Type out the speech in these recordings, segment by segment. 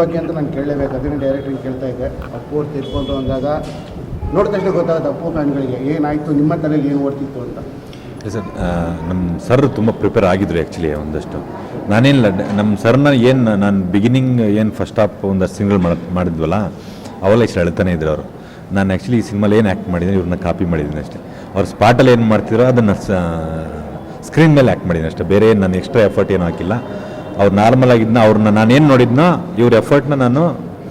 ಬಗ್ಗೆ ಅಂತ ನಾನು ಕೇಳಲೇಬೇಕು. ಅದನ್ನು ಡೈರೆಕ್ಟ್ರಿಗೆ ಕೇಳ್ತಾ ಇದ್ದೆ. ಅಪ್ಪು ತಿರ್ಕೊಂಡು ಅಂದಾಗ ನೋಡಿದ ತಕ್ಷಣ ಗೊತ್ತಾಗುತ್ತೆ ಅಪ್ಪು ಫ್ಯಾನ್ಗಳಿಗೆ ಏನಾಯಿತು, ನಿಮ್ಮ ತಲೆಯಲ್ಲಿ ಏನು ಓಡ್ತಿತ್ತು ಅಂತ. ಸರ್ ನಮ್ಮ ಸರ್ ತುಂಬ ಪ್ರಿಪೇರ್ ಆಗಿದ್ರು ಆ್ಯಕ್ಚುಲಿ ಒಂದಷ್ಟು. ನಾನೇನಿಲ್ಲ ನಮ್ಮ ಸರ್ನ ಏನು ನಾನು ಬಿಗಿನಿಂಗ್ ಏನು ಫಸ್ಟ್ ಹಾಫ್ ಒಂದಷ್ಟು ಸಿಂಗಲ್ ಮಾಡಿದ್ವಲ್ಲ ಅವೆಲ್ಲ ಇಷ್ಟು ಹೇಳ್ತಾನೆ ಇದ್ರು ಅವರು. ನಾನು ಆ್ಯಕ್ಚುಲಿ ಈ ಸಿನಿಮಾಲಿ ಏನು ಆ್ಯಕ್ಟ್ ಮಾಡಿದ್ದೀನಿ ಇವ್ರನ್ನ ಕಾಪಿ ಮಾಡಿದ್ದೀನಿ ಅಷ್ಟೇ. ಅವ್ರು ಸ್ಪಾಟಲ್ಲಿ ಏನು ಮಾಡ್ತಿದ್ರು ಅದನ್ನು ಸ್ಕ್ರೀನ್ ಮೇಲೆ ಆ್ಯಕ್ಟ್ ಮಾಡಿದ್ದೀನಿ ಅಷ್ಟೇ. ಬೇರೆ ಏನು ನಾನು ಎಕ್ಸ್ಟ್ರಾ ಎಫರ್ಟ್ ಏನೂ ಹಾಕಿಲ್ಲ. ಅವ್ರು ನಾರ್ಮಲ್ ಆಗಿದ್ನ ಅವ್ರನ್ನ ನಾನು ಏನು ನೋಡಿದ್ನೋ ಇವ್ರ ಎಫರ್ಟ್ನ ನಾನು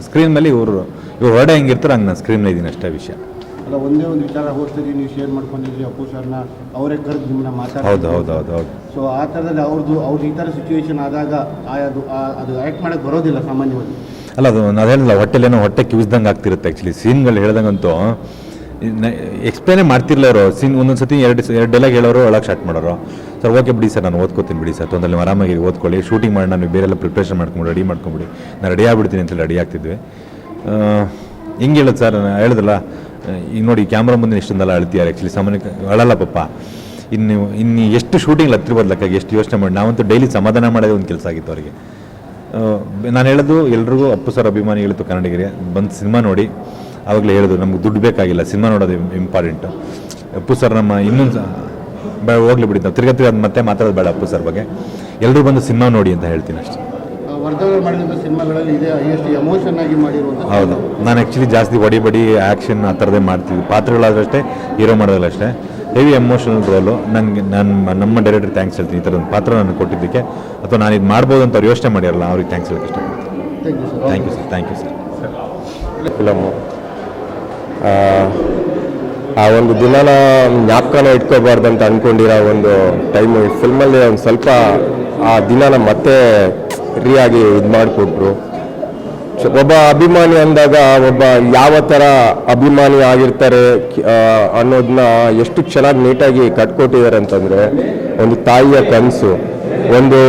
ಸ್ಕ್ರೀನ್ ಮೇಲೆ ಇವರು ಇವ್ರು ಹೊರಡೆ ಹೆಂಗಿರ್ತಾರೆ ಹಂಗೆ ನಾನು ಸ್ಕ್ರೀನ್ ಇದ್ದೀನಿ ಅಷ್ಟೇ ವಿಷಯ. ಅಲ್ಲ ಒಂದೇ ಒಂದು ವಿಚಾರ ಹೋಗ್ತೀರಿ ನೀವು ಶೇರ್ ಮಾಡ್ಕೊಂಡಿದ್ರಿ ಅಪ್ಪು ಸರ್ನ ಅವರೇ ಕರೆದು ನಿಮ್ಮನ್ನ ಮಾತಾಡ ಹೌದು ಹೌದು ಹೌದು ಹೌದು. ಸೊ ಆ ಥರದಲ್ಲಿ ಅವ್ರದ್ದು ಅವ್ರದ್ದು ಈ ಥರ ಸಿಚುವೇಶನ್ ಆದಾಗ ಅದು ಅದು ಆ್ಯಕ್ಟ್ ಮಾಡೋಕ್ಕೆ ಬರೋದಿಲ್ಲ ಸಾಮಾನ್ಯವಾಗಿ. ಅಲ್ಲ ಅದು ನಾನು ಹೇಳಿಲ್ಲ ಹೊಟ್ಟೆಲೇನೋ ಹೊಟ್ಟೆ ಕಿವಿಸ್ದಂಗೆ ಆಗ್ತಿರುತ್ತೆ ಆ್ಯಕ್ಚುಲಿ ಸೀನ್ಗಳು ಹೇಳ್ದಂಗಂತೂ ಎಕ್ಸ್ಪ್ಲೇನೇ ಮಾಡ್ತಿರ್ಲ ಅವರು. ಸೀನ್, ಒಂದೊಂದು ಸತಿ ಎರಡು ಎರಡು ಡೈಲಾಗ್ ಹೇಳೋರು, ಒಳಗೆ ಸ್ಟಾರ್ಟ್ ಮಾಡೋರು. ಸರ್ ಓಕೆ ಬಿಡಿ ಸರ್, ನಾನು ಓದ್ಕೋತೀನಿ ಬಿಡಿ ಸರ್. ತೊಂದರೆ ಆರಾಮಾಗಿ ಓದ್ಕೊಳ್ಳಿ. ಶೂಟಿಂಗ್ ಮಾಡಿ ನಾನು ಬೇರೆಲ್ಲ ಪ್ರಿಪ್ರೇಷನ್ ಮಾಡ್ಕೊಂಡು ರೆಡಿ ಮಾಡ್ಕೊಂಬಿಡಿ. ನಾನು ರೆಡಿ ಆಗ್ಬಿಡ್ತೀನಿ ಅಂತ ರೆಡಿ ಆಗ್ತಿದ್ವಿ. ಹಿಂಗೆ ಹೇಳೋದು ಸರ್? ನಾನು ಹೇಳಿದ್ರಲ್ಲ ಈಗ ನೋಡಿ ಕ್ಯಾಮ್ರಾ ಮುಂದೆ ಇಷ್ಟೊಂದೆಲ್ಲ ಅಳ್ತಿದ್ದಾರೆ. ಆ್ಯಕ್ಚುಲಿ ಸಾಮಾನ್ಯ, ಅಳಲ್ಲ ಪಪ್ಪ ಇನ್ನು ಇನ್ನು ಎಷ್ಟು ಶೂಟಿಂಗ್ ಹತ್ತಿರ ಲೆಕ್ಕಾಗಿ ಎಷ್ಟು ಯೋಚನೆ ಮಾಡಿ. ನಾವಂತೂ ಡೈಲಿ ಸಮಾಧಾನ ಮಾಡೋದೇ ಒಂದು ಕೆಲಸ ಆಗಿತ್ತು ಅವರಿಗೆ. ನಾನು ಹೇಳೋದು ಎಲ್ರಿಗೂ ಅಪ್ಪು ಸರ್, ಅಭಿಮಾನಿಗಳಿತ್ತು ಕನ್ನಡಿಗರಿಗೆ. ಬಂದು ಸಿನಿಮಾ ನೋಡಿ. ಆವಾಗಲೇ ಹೇಳೋದು ನಮ್ಗೆ ದುಡ್ಡು ಬೇಕಾಗಿಲ್ಲ ಸಿನಿಮಾ ನೋಡೋದು ಇಂಪಾರ್ಟೆಂಟು ಅಪ್ಪು ಸರ್ ನಮ್ಮ ಇನ್ನೊಂದು ಬೇಡ ಹೋಗ್ಲಿ ಬಿಡಿ ನಾವು ತಿರ್ಗಾ ಅದು ಅದ್ ಮತ್ತೆ ಮಾತಾಡೋದು ಬೇಡ ಅಪ್ಪು ಸರ್ ಬಗ್ಗೆ. ಎಲ್ಲರೂ ಬಂದು ಸಿನಿಮಾ ನೋಡಿ ಅಂತ ಹೇಳ್ತೀನಿ ಅಷ್ಟೇ. ವರ್ಧವ್ರು ಸಿನಿಮಾಗಳಲ್ಲಿ ಇದೆ ಹೈಯೆಸ್ಟ್ ಎಮೋಷನ್ ಆಗಿ ಮಾಡಿರುವಂಥ ಹೌದು. ನಾನು ಆ್ಯಕ್ಚುಲಿ ಜಾಸ್ತಿ ಬಡಿ ಬಡಿ ಆ್ಯಕ್ಷನ್ ಆ ಥರದೇ ಮಾಡ್ತೀವಿ. ಪಾತ್ರಗಳಾದ್ರೂ ಅಷ್ಟೇ ಹೀರೋ ಮಾಡೋದಲ್ಲ ಅಷ್ಟೇ ಹೆವಿ ಎಮೋಷನಲ್ ರೋಲು ನನಗೆ ನಾನು ನಮ್ಮ ಡೈರೆಕ್ಟರ್ ಥ್ಯಾಂಕ್ಸ್ ಹೇಳ್ತೀನಿ. ಈ ಥರ ಒಂದು ಪಾತ್ರ ನನಗೆ ಕೊಟ್ಟಿದ್ದಕ್ಕೆ. ಅಥವಾ ನಾನು ಇದು ಮಾಡ್ಬೋದು ಅಂತ ಅವ್ರು ಯೋಚನೆ ಮಾಡಿರಲ್ಲ ಅವ್ರಿಗೆ ಥ್ಯಾಂಕ್ಸ್ ಹೇಳಕ್ಕೆ ಇಷ್ಟಪಡ್ತೀನಿ. Thank you sir thank you sir thank you sir film ಆ ಒಂದು ದಿನನ ಜ್ಞಾಪಕನ ಇಟ್ಕೋಬಾರ್ದು ಅಂತ ಅಂದ್ಕೊಂಡಿರೋ ಒಂದು ಟೈಮು ಈ ಫಿಲ್ಮಲ್ಲಿ ಒಂದು ಸ್ವಲ್ಪ ಆ ದಿನನ ಮತ್ತೆ ಫ್ರೀಯಾಗಿ ಇದು ಮಾಡಿಕೊಟ್ರು. ಒಬ್ಬ ಅಭಿಮಾನಿ ಅಂದಾಗ ಒಬ್ಬ ಯಾವ ಥರ ಅಭಿಮಾನಿ ಆಗಿರ್ತಾರೆ ಅನ್ನೋದನ್ನ ಎಷ್ಟು ಚೆನ್ನಾಗಿ ನೀಟಾಗಿ ಕಟ್ಕೊಟ್ಟಿದ್ದಾರೆ ಅಂತಂದರೆ, ಒಂದು ತಾಯಿಯ ಕನಸು, ಒಂದು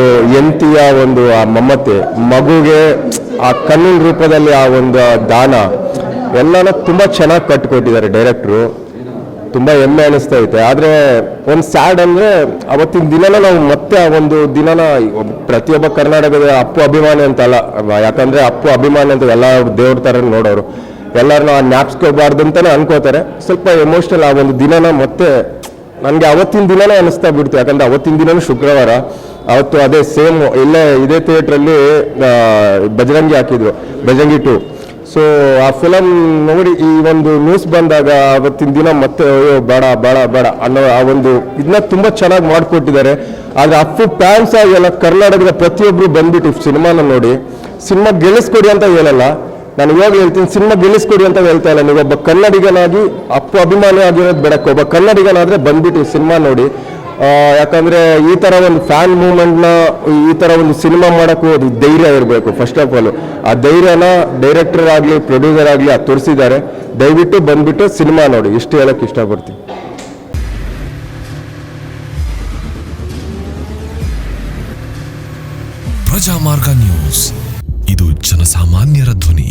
ಎಂತಿಯ ಒಂದು ಆ ಮಮತೆ, ಮಗುಗೆ ಆ ಕಣ್ಣಿನ ರೂಪದಲ್ಲಿ ಆ ಒಂದು ದಾನ ಎಲ್ಲನೂ ತುಂಬ ಚೆನ್ನಾಗಿ ಕಟ್ಕೊಟ್ಟಿದ್ದಾರೆ ಡೈರೆಕ್ಟ್ರು. ತುಂಬ ಹೆಮ್ಮೆ ಅನಿಸ್ತಾ ಐತೆ. ಆದರೆ ಒಂದು ಸ್ಯಾಡ್ ಅಂದರೆ ಅವತ್ತಿನ ದಿನನ ನಾವು ಮತ್ತೆ ಆ ಒಂದು ದಿನನ ಪ್ರತಿಯೊಬ್ಬ ಕರ್ನಾಟಕದ ಅಪ್ಪು ಅಭಿಮಾನಿ ಅಂತಲ್ಲ. ಯಾಕಂದರೆ ಅಪ್ಪು ಅಭಿಮಾನಿ ಅಂತ ಎಲ್ಲ ದೇವ್ರ ಥರ ನೋಡೋರು. ಎಲ್ಲರನ್ನ ಜ್ಞಾಪಿಸ್ಕೋಬಾರ್ದು ಅಂತಲೇ ಅನ್ಕೋತಾರೆ. ಸ್ವಲ್ಪ ಎಮೋಷ್ನಲ್ ಆ ಒಂದು ದಿನನ ಮತ್ತೆ ನನಗೆ ಅವತ್ತಿನ ದಿನನೇ ಅನಿಸ್ತಾ ಬಿಡ್ತು. ಯಾಕಂದ್ರೆ ಅವತ್ತಿನ ದಿನನೂ ಶುಕ್ರವಾರ. ಅವತ್ತು ಅದೇ ಸೇಮ್ ಇಲ್ಲೇ ಇದೇ ಥಿಯೇಟ್ರಲ್ಲಿ ಬಜರಂಗಿ ಹಾಕಿದ್ರು. ಬಜರಂಗಿ ಟು ಸೊ ಆ ಫಿಲಮ್ ನೋಡಿ ಈ ಒಂದು ನ್ಯೂಸ್ ಬಂದಾಗ ಅವತ್ತಿನ ದಿನ ಮತ್ತೆ, ಅಯ್ಯೋ, ಬೇಡ ಬೇಡ ಬೇಡ ಅನ್ನೋ ಆ ಒಂದು ಇದನ್ನ ತುಂಬಾ ಚೆನ್ನಾಗಿ ಮಾಡಿಕೊಟ್ಟಿದ್ದಾರೆ. ಆದ್ರೆ ಅಪ್ಪು ಫ್ಯಾನ್ಸ್ ಆಗಿ ಎಲ್ಲ ಕರ್ನಾಟಕದ ಪ್ರತಿಯೊಬ್ಬರು ಬಂದ್ಬಿಟ್ಟು ಸಿನಿಮಾನ ನೋಡಿ. ಸಿನಿಮಾ ಗೆಲ್ಲಿಸ್ಕೊಡಿ ಅಂತ ಹೇಳಲ್ಲ. ನಾನು ಇವಾಗ ಹೇಳ್ತೀನಿ ಸಿನಿಮಾ ಗೆಲ್ಲಿಸ್ಕೊಡಿ ಅಂತ ಹೇಳ್ತಾ ಇಲ್ಲ. ನೀವು ಒಬ್ಬ ಕನ್ನಡಿಗನಾಗಿ, ಅಪ್ಪು ಅಭಿಮಾನಿ ಆಗಿರೋದು ಬೇಡಕ್ಕೆ, ಒಬ್ಬ ಕನ್ನಡಿಗನಾದರೆ ಬಂದ್ಬಿಟ್ಟು ಸಿನಿಮಾ ನೋಡಿ. ಯಾಕಂದ್ರೆ ಈ ತರ ಒಂದು ಫ್ಯಾನ್ ಮೂಮೆಂಟ್ನ ಈ ತರ ಒಂದು ಸಿನಿಮಾ ಮಾಡಕ್ಕೂ ಅದು ಧೈರ್ಯ ಇರಬೇಕು ಫಸ್ಟ್ ಆಫ್ ಆಲ್ ಆ ಧೈರ್ಯನ ಡೈರೆಕ್ಟರ್ ಆಗಲಿ ಪ್ರೊಡ್ಯೂಸರ್ ಆಗಲಿ ಅದು ತೋರಿಸಿದ್ದಾರೆ. ದಯವಿಟ್ಟು ಬಂದ್ಬಿಟ್ಟು ಸಿನಿಮಾ ನೋಡಿ. ಇಷ್ಟು ಹೇಳಕ್ ಇಷ್ಟಪಡ್ತೀನಿ. ಪ್ರಜಾಮಾರ್ಗ ನ್ಯೂಸ್. ಇದು ಜನಸಾಮಾನ್ಯರ ಧ್ವನಿ.